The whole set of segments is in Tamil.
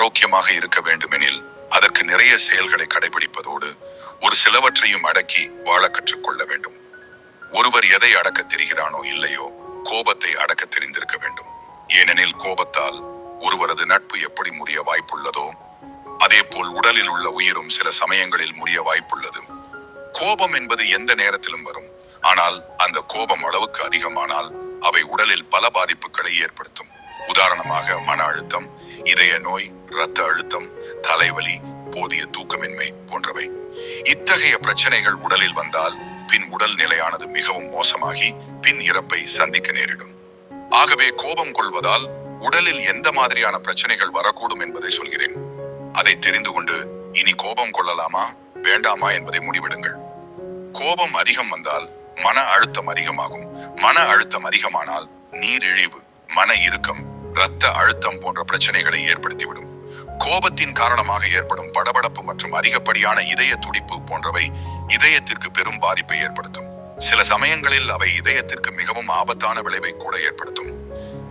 ஆரோக்கியமாக இருக்க வேண்டுமெனில் அதற்கு நிறைய செயல்களை கடைபிடிப்பதோடு ஒரு சிலவற்றையும் அடக்கி வாழ கற்றுக்கொள்ள வேண்டும். ஒருவர் எதை அடக்க தெரிகிறானோ இல்லையோ கோபத்தை அடக்க தெரிந்திருக்க வேண்டும். ஏனெனில் கோபத்தால் ஒருவரது நட்பு எப்படி முடிய வாய்ப்புள்ளதோ அதேபோல் உடலில் உள்ள உயிரும் சில சமயங்களில் முடிய வாய்ப்புள்ளது. கோபம் என்பது எந்த நேரத்திலும் வரும். ஆனால் அந்த கோபம் அளவுக்கு அதிகமானால் அவை உடலில் பல பாதிப்புகளை ஏற்படுத்தும். உதாரணமாக மன அழுத்தம் இதய நோய் இரத்த அழுத்தம் தலைவலி போதிய தூக்கமின்மை போன்றவை. இத்தகைய பிரச்சனைகள் உடலில் வந்தால் பின் உடல் நிலையானது மிகவும் மோசமாகி பின் இறப்பை சந்திக்க நேரிடும். ஆகவே கோபம் கொள்வதால் உடலில் எந்த மாதிரியான பிரச்சனைகள் வரக்கூடும் என்பதை சொல்கிறேன். அதை தெரிந்து கொண்டு இனி கோபம் கொள்ளலாமா வேண்டாமா என்பதை முடிவெடுங்கள். கோபம் அதிகம் வந்தால் மன அழுத்தம் அதிகமாகும். மன அழுத்தம் அதிகமானால் நீரிழிவு மன இறுக்கம் இரத்த அழுத்தம் போன்ற பிரச்சனைகளை ஏற்படுத்திவிடும். கோபத்தின் காரணமாக ஏற்படும் படபடப்பு மற்றும் அதிகப்படியான இதய துடிப்பு போன்றவை இதயத்திற்கு பெரும் பாதிப்பை ஏற்படுத்தும். சில சமயங்களில் அவை இதயத்திற்கு மிகவும் ஆபத்தான விளைவை கூட ஏற்படுத்தும்.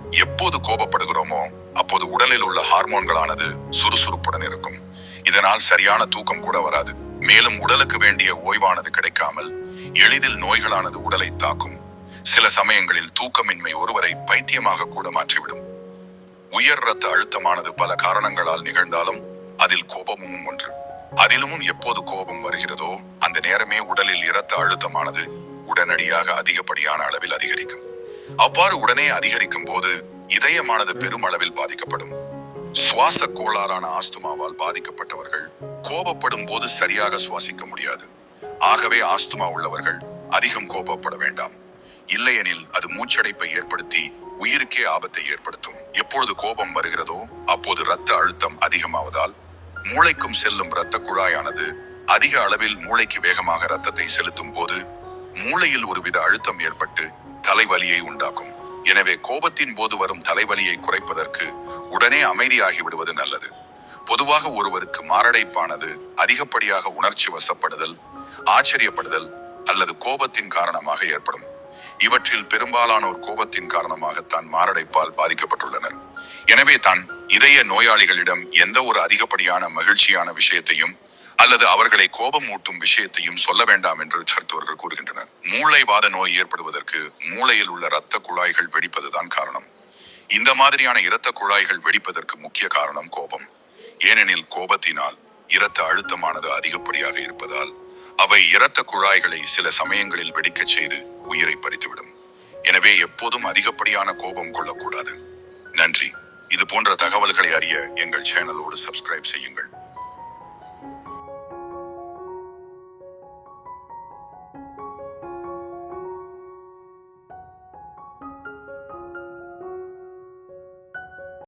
எப்போது கோபப்படுகிறோமோ அப்போது உடலில் உள்ள ஹார்மோன்களானது சுறுசுறுப்புடன் இருக்கும். இதனால் சரியான தூக்கம் கூட வராது. மேலும் உடலுக்கு வேண்டிய ஓய்வானது கிடைக்காமல் எளிதில் நோய்களானது உடலை தாக்கும். சில சமயங்களில் தூக்கமின்மை ஒருவரை பைத்தியமாக கூட மாற்றிவிடும். உயர் ரத்த அழுத்தமானது பல காரணங்களால் நிகழ்ந்தாலும் அதில் கோபமும் ஒன்று. அதிலும் எப்போது கோபம் வருகிறதோ அந்த நேரமே உடலில் இரத்த அழுத்தமானது உடனடியாக அதிகப்படியான அளவில் அதிகரிக்கும். அவ்வாறு உடனே அதிகரிக்கும் போது இதயமானது பெரும் அளவில் பாதிக்கப்படும். சுவாச கோளாறான ஆஸ்துமாவால் பாதிக்கப்பட்டவர்கள் கோபப்படும் போது சரியாக சுவாசிக்க முடியாது. ஆகவே ஆஸ்துமா உள்ளவர்கள் அதிகம் கோபப்பட வேண்டாம். இல்லையெனில் அது மூச்சடைப்பை ஏற்படுத்தி உயிருக்கே ஆபத்தை ஏற்படுத்தும். எப்பொழுது கோபம் வருகிறதோ அப்போது இரத்த அழுத்தம் அதிகமாவதால் மூளைக்கும் செல்லும் இரத்த குழாயானது அதிக அளவில் மூளைக்கு வேகமாக இரத்தத்தை செலுத்தும் போது மூளையில் ஒருவித அழுத்தம் ஏற்பட்டு தலைவலியை உண்டாக்கும். எனவே கோபத்தின் போது வரும் தலைவலியை குறைப்பதற்கு உடனே அமைதியாகி விடுவது நல்லது. பொதுவாக ஒருவருக்கு மாரடைப்பானது அதிகப்படியாக உணர்ச்சி வசப்படுதல் ஆச்சரியப்படுதல் அல்லது கோபத்தின் காரணமாக ஏற்படும். இவற்றில் பெரும்பாலானோர் கோபத்தின் காரணமாகத்தான் மாரடைப்பால் பாதிக்கப்பட்டுள்ளனர். எனவே தான் இதய நோயாளிகளிடம் எந்த ஒரு அதிகப்படியான மகிழ்ச்சியான விஷயத்தையும் அல்லது அவர்களை கோபம் ஊட்டும் விஷயத்தையும் சொல்ல வேண்டாம் என்று மருத்துவர்கள் கூறுகின்றனர். மூளைவாத நோய் ஏற்படுவதற்கு மூளையில் உள்ள இரத்த குழாய்கள் வெடிப்பதுதான் காரணம். இந்த மாதிரியான இரத்த குழாய்கள் வெடிப்பதற்கு முக்கிய காரணம் கோபம். ஏனெனில் கோபத்தினால் இரத்த அழுத்தமானது அதிகப்படியாக இருப்பதால் அவை இரத்த குழாய்களை சில சமயங்களில் வெடிக்கச் செய்து உயிரை பறித்துவிடும். எனவே எப்போதும் அதிகப்படியான கோபம் கொள்ளக்கூடாது. நன்றி. இது போன்ற தகவல்களை அறிய எங்கள் சேனலோடு சப்ஸ்கிரைப் செய்யுங்கள்.